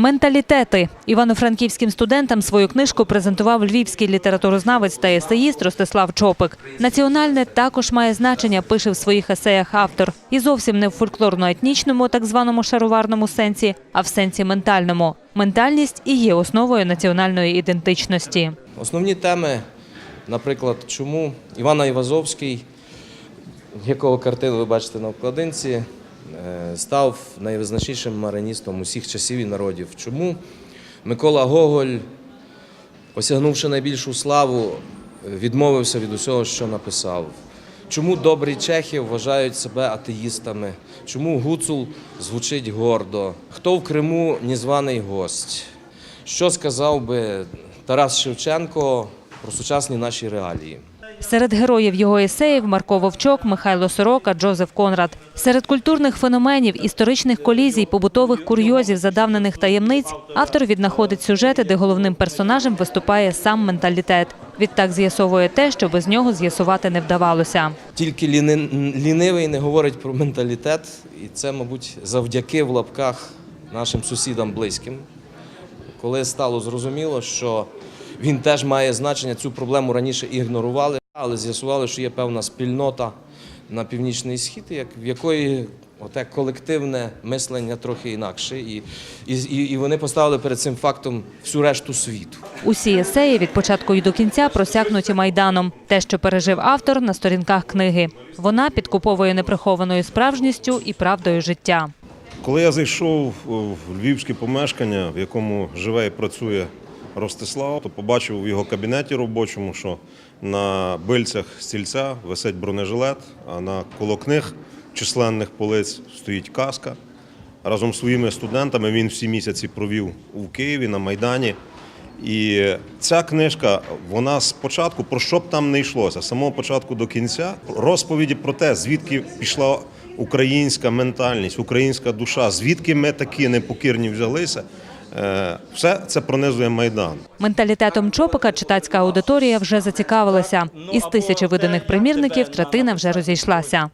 Менталітети івано-франківським студентам свою книжку презентував львівський літературознавець та есеїст Ростислав Чопик. Національне також має значення, пише в своїх есеях автор, і зовсім не в фольклорно-етнічному, так званому шароварному сенсі, а в сенсі ментальному. Ментальність і є основою національної ідентичності. Основні теми, наприклад, чому Івана Івазовський, якого картину ви бачите на обкладинці, став найвизначнішим мариністом усіх часів і народів. Чому Микола Гоголь, осягнувши найбільшу славу, відмовився від усього, що написав. Чому добрі чехи вважають себе атеїстами? Чому гуцул звучить гордо? Хто в Криму незваний гость? Що сказав би Тарас Шевченко про сучасні наші реалії? Серед героїв його есеїв Марко Вовчок, Михайло Сорока, Джозеф Конрад. Серед культурних феноменів, історичних колізій, побутових курйозів, задавнених таємниць автор віднаходить сюжети, де головним персонажем виступає сам менталітет. Відтак з'ясовує те, що без нього з'ясувати не вдавалося. Тільки лінивий не говорить про менталітет, і це, мабуть, завдяки в лапках нашим сусідам близьким, коли стало зрозуміло, що він теж має значення, цю проблему раніше ігнорували, але з'ясували, що є певна спільнота на північний схід, як, в якої оте колективне мислення трохи інакше. І, і, і вони поставили перед цим фактом всю решту світу. Усі есеї від початку і до кінця просякнуті майданом. Те, що пережив автор на сторінках книги. Вона підкуповує неприхованою справжністю і правдою життя. Коли я зайшов в львівське помешкання, в якому живе і працює Ростислав, то побачив в його кабінеті робочому, що на бильцях стільця висить бронежилет, а на коло книг численних полиць стоїть каска. Разом з своїми студентами він всі місяці провів у Києві на Майдані. І ця книжка, вона спочатку, про що б там не йшлося, з самого початку до кінця, розповіді про те, звідки пішла українська ментальність, українська душа, звідки ми такі непокірні взялися, все це пронизує Майдан. Менталітетом Чопика читацька аудиторія вже зацікавилася. Із тисячі виданих примірників третина вже розійшлася.